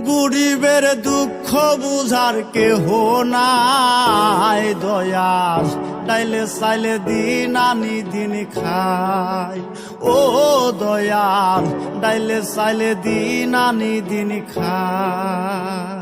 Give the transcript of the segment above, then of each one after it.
গরিবের দুঃখ বুঝার কেহ নাই। দয়াল ডাইলে সাইলে দিন আনি, দিন খাই। ও দয়াল, ডাইলে সাইলে দিন আনি, দিন খাই।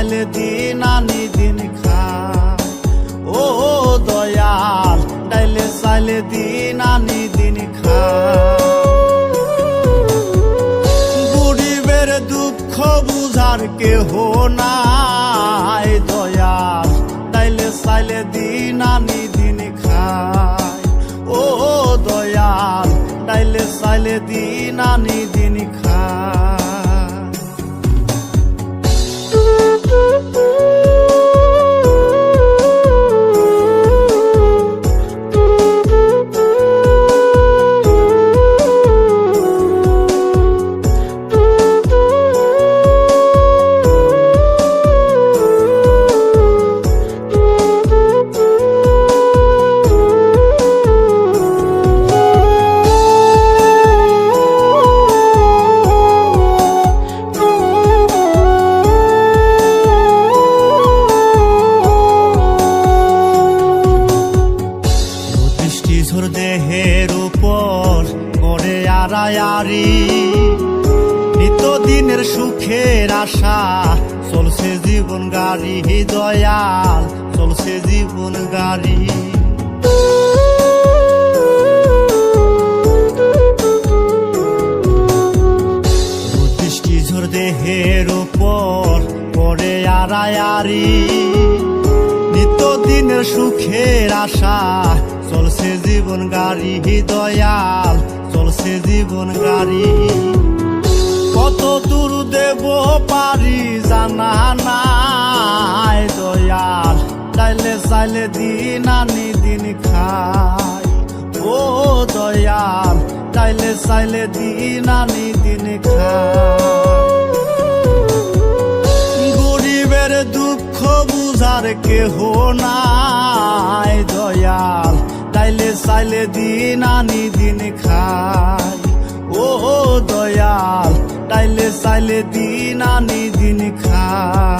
চাইলে দিন আনি দিন ও দয়াল, ডাইলে দিন আনি দিন গরিবের দুঃখ বুঝার কেহ নাই। দয়াল তাইলে চাইলে দিন আনি দিন খায়। ও দয়াল তাইলে চাইলে দিন আশা, চলছে জীবন গাড়ি দয়াল, চলছে জীবন গাড়ি। দৃষ্টি দেহের উপর করে আড়ায়ারি নিত্যদিনের সুখের আশা, চলছে জীবন গাড়ি দয়াল, চলছে জীবন গাড়ি। কত দূর দেব পারি জানা নাই দয়াল। চাইলে চাইলে দিন আনি দিন খাই। ও দয়াল, চাইলে চাইলে দিন আনি দিন খাই। গরিবের দুঃখ বুঝার কেহ নাই দয়াল। তাইলে চাইলে দিন আনি দিন খাই। ও দয়াল তাইলে চাইলে দিন আনি দিন খাই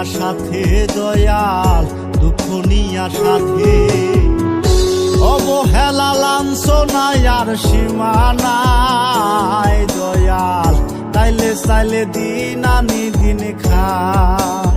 নিয়া সাথে দয়াল, দুঃখ নিয়া সাথে। অবহেলা, লাঞ্ছনায় আর সীমানায় দয়াল, তাইলে চাইলে দিন আনি দিন খায়।